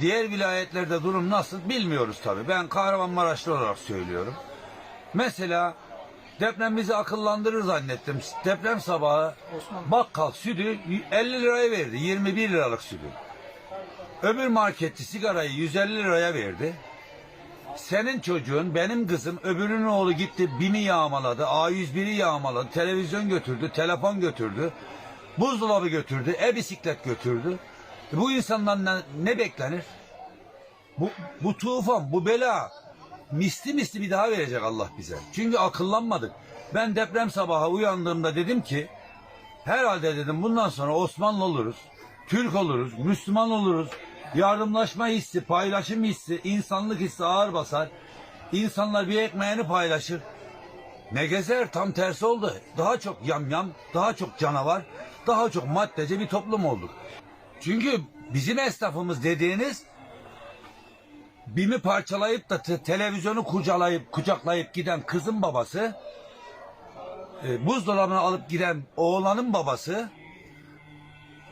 Diğer vilayetlerde durum nasıl bilmiyoruz tabii. Ben Kahramanmaraşlı olarak söylüyorum. Mesela deprem bizi akıllandırır zannettim. Deprem sabahı bakkal sütü 50 liraya verdi. 21 liralık sütü. Öbür marketçi sigarayı 150 liraya verdi. Senin çocuğun, benim kızım, öbürünün oğlu gitti BİM'i yağmaladı, A101'i yağmaladı, televizyon götürdü, telefon götürdü, buzdolabı götürdü, e-bisiklet götürdü. Bu insandan ne, beklenir? Bu, bu tufan, bu bela misli misli bir daha verecek Allah bize. Çünkü akıllanmadık. Ben deprem sabahı uyandığımda dedim ki herhalde dedim bundan sonra Osmanlı oluruz, Türk oluruz, Müslüman oluruz. Yardımlaşma hissi, paylaşım hissi, insanlık hissi ağır basar. İnsanlar bir ekmeğini paylaşır. Ne gezer tam tersi oldu. Daha çok yamyam, daha çok canavar, daha çok maddeci bir toplum olduk. Çünkü bizim esnafımız dediğiniz BİM'i parçalayıp da te- televizyonu kucalayıp kucaklayıp giden kızın babası, e, buzdolabını alıp giden oğlanın babası,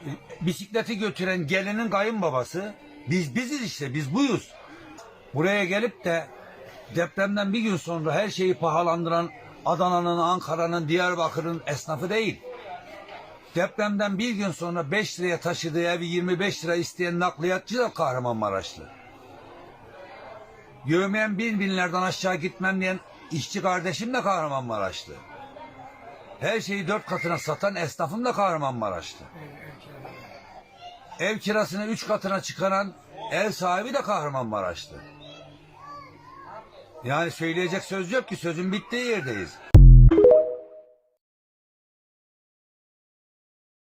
e, bisikleti götüren gelinin kayınbabası, biz biziz işte, biz buyuz. Buraya gelip de depremden bir gün sonra her şeyi pahalandıran Adana'nın, Ankara'nın, Diyarbakır'ın esnafı değil. Depremden bir gün sonra 5 liraya taşıdığı evi 25 lira isteyen nakliyatçı da Kahramanmaraşlı. Yövmeyen bin binlerden aşağı gitmem diyen işçi kardeşim de Kahramanmaraşlı. Her şeyi dört katına satan esnafım da Kahramanmaraşlı. Ev kirasını üç katına çıkaran ev sahibi de Kahramanmaraşlı. Yani söyleyecek söz yok ki sözün bittiği yerdeyiz.